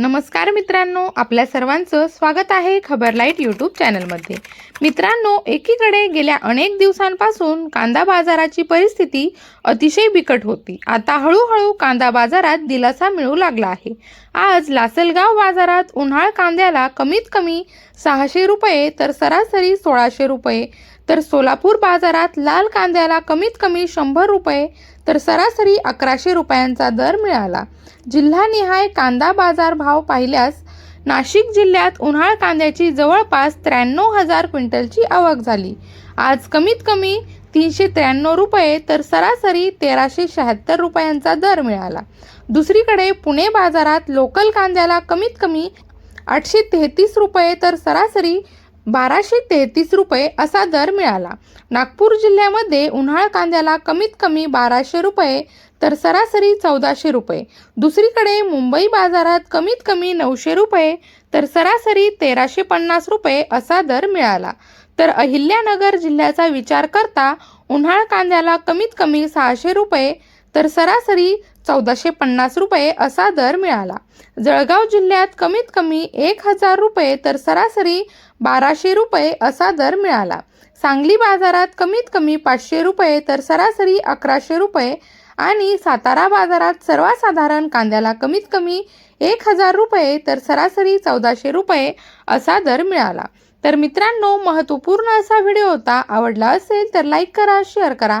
नमस्कार मित्रांनो आपल्या सर्वांचं स्वागत आहे खबर लाइट यूट्यूब चॅनलमध्ये. मित्रांनो एकीकडे गेल्या अनेक दिवसांपासून कांदा बाजाराची परिस्थिती अतिशय बिकट होती. आता हळूहळू कांदा बाजारात दिलासा मिळू लागला आहे. आज लासलगाव बाजारात उन्हाळ कांद्याला कमीत कमी सहाशे रुपये तर सरासरी सोळाशे रुपये तर सोलापूर बाजारात लाल कांद्याला कमीत कमी शंभर रुपये तर सरासरी अकराशे रुपयांचा दर मिळाला. जिल्हानिहाय कांदा बाजार भाव पाहिल्यास नाशिक जिल्ह्यात उन्हाळ कांद्याची जवळपास त्र्याण्णव हजार क्विंटलची आवक झाली. आज कमीत कमी तीनशे त्र्याण्णव रुपये तर सरासरी तेराशे शहात्तर रुपयांचा दर मिळाला. दुसरीकडे पुणे बाजारात लोकल कांद्याला कमीत कमी आठशे तेहतीस रुपये तर सरासरी बाराशे तेहतीस रुपये असा दर मिळाला. नागपूर जिल्ह्यामध्ये उन्हाळ कांद्याला कमीत कमी बाराशे रुपये तर सरासरी चौदाशे रुपये. दुसरीकडे मुंबई बाजारात कमीत कमी नऊशे रुपये तर सरासरी तेराशे पन्नास रुपये असा दर मिळाला. तर अहिल्यानगर जिल्ह्याचा विचार करता उन्हाळ कांद्याला कमीत कमी सहाशे रुपये तर सरासरी चौदाशे पन्नास रुपये असा दर मिळाला. जळगाव जिल्ह्यात कमीत कमी एक हजार रुपये तर सरासरी बाराशे रुपये असा दर मिळाला. सांगली बाजारात कमीत कमी पाचशे रुपये तर सरासरी अकराशे रुपये आणि सातारा बाजारात सर्वसाधारण कांद्याला कमीत कमी एक हजार रुपये तर सरासरी चौदाशे रुपये असा दर मिळाला. तर मित्रांनो महत्त्वपूर्ण असा व्हिडिओ होता. आवडला असेल तर लाईक करा शेअर करा.